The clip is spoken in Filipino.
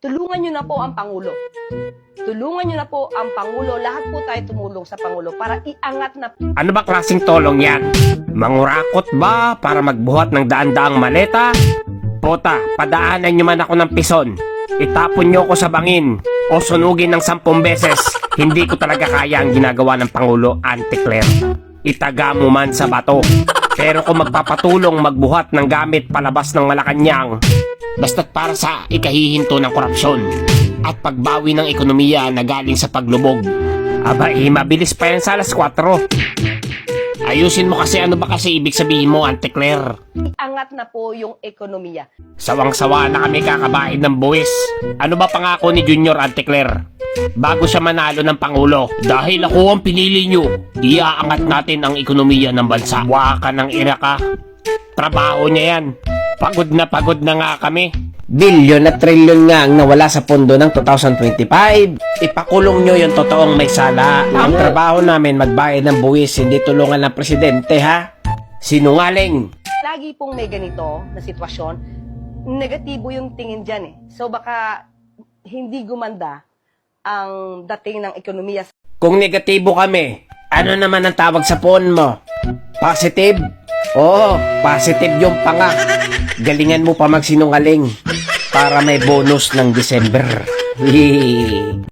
Tulungan nyo na po ang Pangulo. Tulungan nyo na po ang Pangulo. Lahat po tayo tumulong sa Pangulo para iangat na Ano ba klaseng tolong yan? Mangurakot ba para magbuhat ng daan-daang maleta? Pota, padaanan nyo man ako ng pison. Itapon nyo ako sa bangin o sunugin ng sampung beses. Hindi ko talaga kaya ang ginagawa ng Pangulo Anticlair. Itaga mo man sa bato. Pero kung magpapatulong magbuhat ng gamit palabas ng Malacanang, basta't para sa ikahihinto ng korupsyon at pagbawi ng ekonomiya na galing sa paglubog. Aba, eh, mabilis pa yan sa alas 4. Ayusin mo kasi ano ba kasi ibig sabihin mo, Ante Claire? iangat na po yung ekonomiya. Sawang-sawa na kami kakabain ng buwis. Ano ba pangako ni Junior Ante Claire? Bago siya manalo ng Pangulo. Dahil ako ang pinili nyo, iaangat natin ang ekonomiya ng bansa. Waka ng ina ka. Trabaho niya yan. Pagod na pagod na nga kami. Bilyon at trilyon nga ang nawala sa pondo ng 2025. Ipakulong nyo yung totoong may sala. Ang trabaho namin magbayad ng buwis, hindi tulungan ng presidente ha. Sinungaling. Lagi pong may ganito na sitwasyon, negatibo yung tingin dyan eh. So baka hindi gumanda ang dating ng ekonomiya Kung negatibo kami, ano naman ang tawag sa phone mo? Positive? Oo, positive yung panga. Galingan mo pa magsinungaling para may bonus ng December. Hihihi.